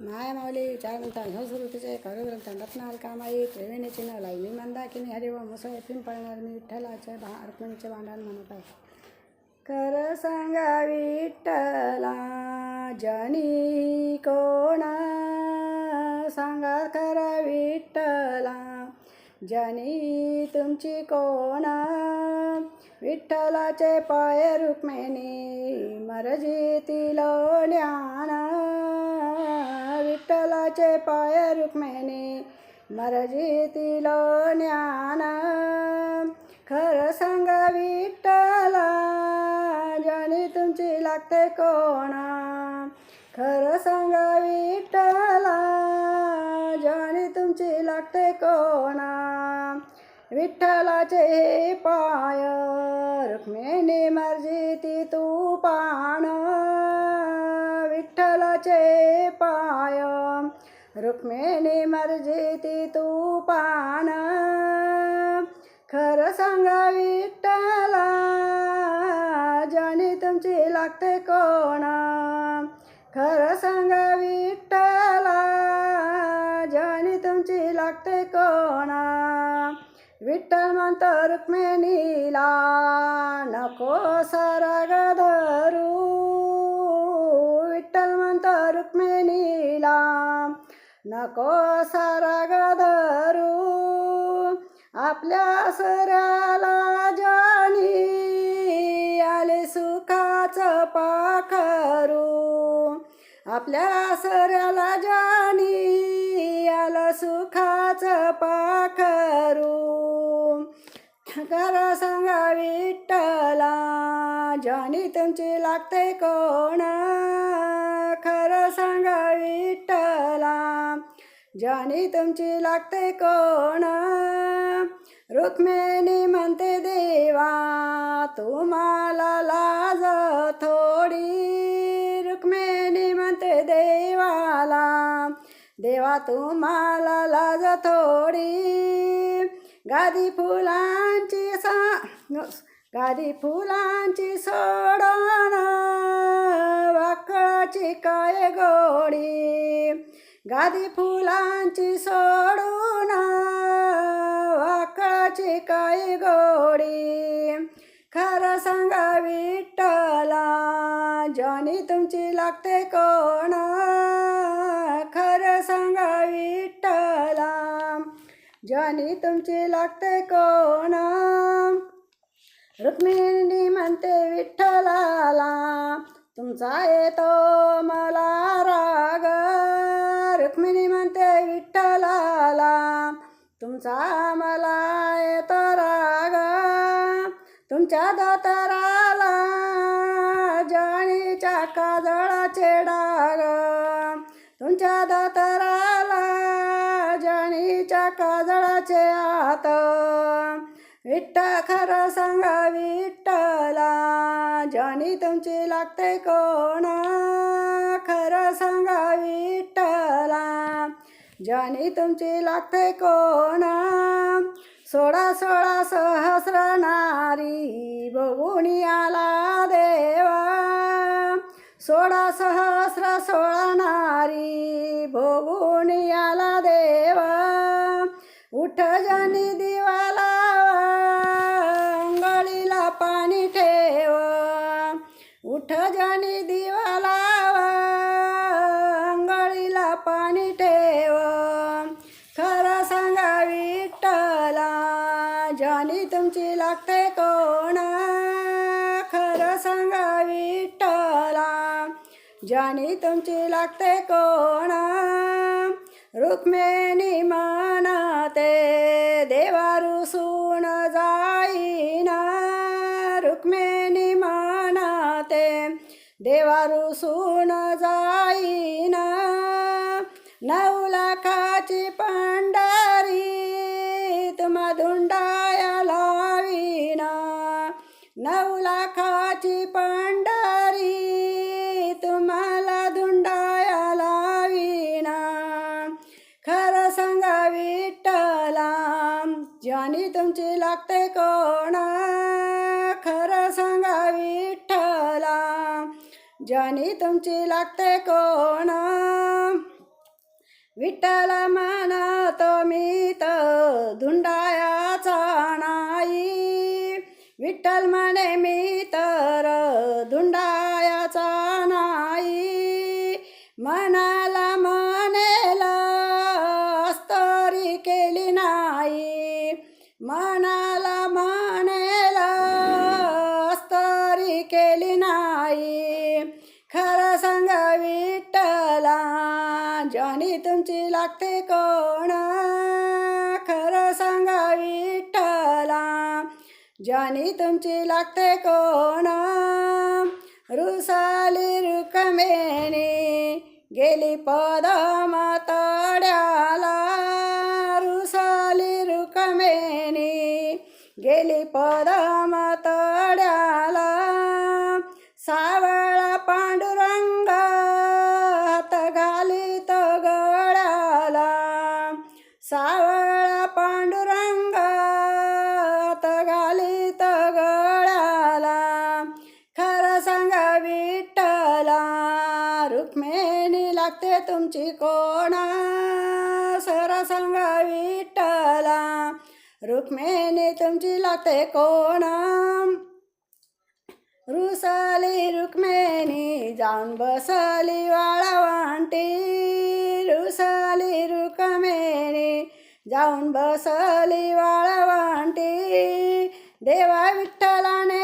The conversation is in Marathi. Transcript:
माया माऊली चारंत संस्कृतीचे खरग्रंथ रत्नाल कामाई त्रिवेणीची न लाई मी मंदाकिनी हरिव मुसळ पिंपळणार मी विठ्ठलाचे भा रुक्मिणीचे भांडण म्हणत आहे. कर सांगा विठ्ठला जनी कोणा? सांगा खरा विठ्ठला जनी तुमची कोणा? विठ्ठलाचे पाय रुक्मिणी मरजीतील ज्ञान. पाय रुक्मिणी मरजीतील ज्ञान. खरं सांगा विठ्ठला जनी तुमची लागते कोणा? खरं सांगा विठ्ठला जनी तुमची लागते कोणा? विठ्ठलाचे हे पाय रुक्मिणी मर्जी ती तू पाण विठ्ठलाचे रुक्मिणी मर्जी ती तू पान खरं सांगा विठ्ठला जाणी तुमची लागते कोणा? खरं सांगा विठ्ठला जाणी तुमची लागते कोणा? विठ्ठल म्हणतो रुक्मिणीला नको सरग धरू. विठ्ठल म्हणतो रुक्मिणीला नको सरग धरू आपल्या सऱ्याला जाणी आले सुखाचं पाखरू. आपल्या सऱ्याला जाणी आलं सुखाचं पाखरू. कर सांगा विठ्ठला. जाणी तुमची लागते कोण? खरं सांगा विठ्ठला. जाणी तुमची लागते कोण? रुक्मिणी म्हणते देवा तुम्हाला लाज थोडी. रुक्मिणी म्हणते देवाला देवा तुम्हाला लाज थोडी. गादी फुलांची सा गादी फुलांची सोडण वाकळाची काय गोडी. गादी फुलांची सोडून वाकळाची काय गोडी. खरं सांगा विठ्ठला जॉनी तुमची लागते कोण? खरं सांगा विठ्ठला जॉनी तुमची लागते कोण? रुक्मिणी म्हणते विठ्ठलाला तुमचा येतो मला राग. रुक्मिणी म्हणते विठ्ठलाला तुमचा मला येतो राग. तुमच्या दोतराला जाणीच्या काजळाचे डाग. तुमच्या दोतराला जाणीच्या काजळाचे आत. विठ्ठ खरं सांगा विठ्ठला जनी तुमची लागते कोण? खरं सांगा विठ्ठला जनी तुमची लागते कोण? सोळा सोळा सहस्र नारी बघून आला देवा. सोळा सहस्र सोळा नारी भोगून आला विठ्ठला जानी तुमची लागते कोण? खरं सांगा विठ्ठला जानी तुमची लागते कोण? रुक्मिणी म्हणते देवारू सून जाईना. रुक्मिणी म्हणते देवारू सून जाईना. नऊ लाखाची प लागते कोण? खरं सांगा विठ्ठला. ज्यानी तुमची लागते कोण? विठ्ठल म्हणतो मी तर धुंडायाचा नाही. विठ्ठल म्हणे मी तर धुंडायाचा नाही. मनाला मनेला अस्तरी केली नाही. मना तुमची लागते कोण? खरं सांगा विठ्ठला. ज्यानी तुमची लागते कोण? रुसाली रुकमेनी गेली पद माताड्याला रुसाली रुकमेनी गेली पद विठ्ठला रुक्मिणी लागते तुमची कोणा? सरसंग विठ्ठला. रुक्मिणी तुमची लागते कोणा? रुसाली रुक्मिणी जाऊन बसली वाळवंटी. रुसाली रुक्मिणी जाऊन बसली वाळवंटी. देवा विठ्ठलाने